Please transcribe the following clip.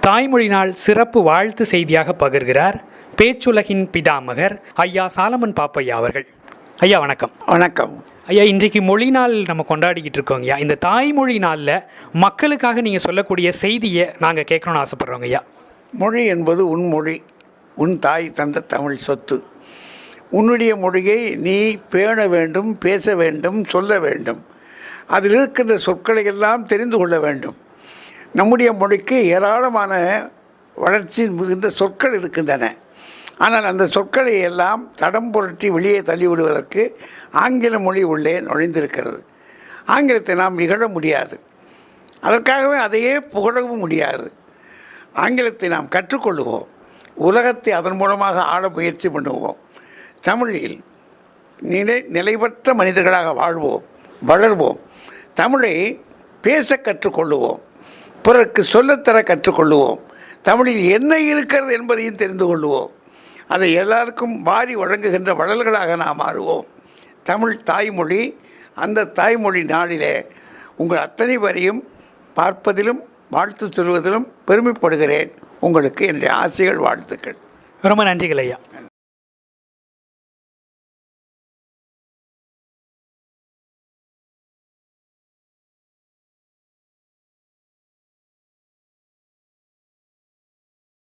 தாய்மொழி நாள் சிறப்பு வாழ்த்து செய்தியாக பகிர்கிறார் பேச்சுலகின் பிதாமகர் ஐயா சாலமன் பாப்பையா அவர்கள். ஐயா வணக்கம். வணக்கம். ஐயா இன்றைக்கு மொழி நாள் நம்ம கொண்டாடிக்கிட்டு இருக்கோங்க ஐயா. இந்த தாய்மொழி நாளில் மக்களுக்காக நீங்கள் சொல்லக்கூடிய செய்தியை நாங்கள் கேட்கணும்னு ஆசைப்பட்றோங்க ஐயா. மொழி என்பது உன் மொழி உன் தாய் தந்த தமிழ் சொத்து. உன்னுடைய மொழியை நீ பேண வேண்டும் பேச வேண்டும் சொல்ல வேண்டும். அதில் இருக்கின்ற சொற்களை எல்லாம் தெரிந்து கொள்ள வேண்டும். நம்முடைய மொழிக்கு ஏராளமான வளர்ச்சி மிகுந்த சொற்கள் இருக்கின்றன. ஆனால் அந்த சொற்களை எல்லாம் தடம் புரட்டி வெளியே தள்ளிவிடுவதற்கு ஆங்கில மொழி உள்ளே நுழைந்திருக்கிறது. ஆங்கிலத்தை நாம் இகழ முடியாது. அதற்காகவே அதையே புகழவும் முடியாது. ஆங்கிலத்தை நாம் கற்றுக்கொள்ளுவோம். உலகத்தை அதன் மூலமாக ஆள முயற்சி பண்ணுவோம். தமிழில் நிலை நிலைபற்ற மனிதர்களாக வாழ்வோம் வளர்வோம். தமிழை பேச கற்றுக்கொள்ளுவோம். பிறருக்கு சொல்லத்தர கற்றுக்கொள்ளுவோம். தமிழில் என்ன இருக்கிறது என்பதையும் தெரிந்து கொள்ளுவோம். அதை எல்லாருக்கும் வாரி வழங்குகின்ற வளல்களாக நாம் மாறுவோம். தமிழ் தாய்மொழி அந்த தாய்மொழி நாளிலே உங்கள் அத்தனை வரையும் பார்ப்பதிலும் வாழ்த்து சொல்வதிலும் பெருமைப்படுகிறேன். உங்களுக்கு என்னுடைய ஆசைகள் வாழ்த்துக்கள். ரொம்ப நன்றிகள் ஐயா.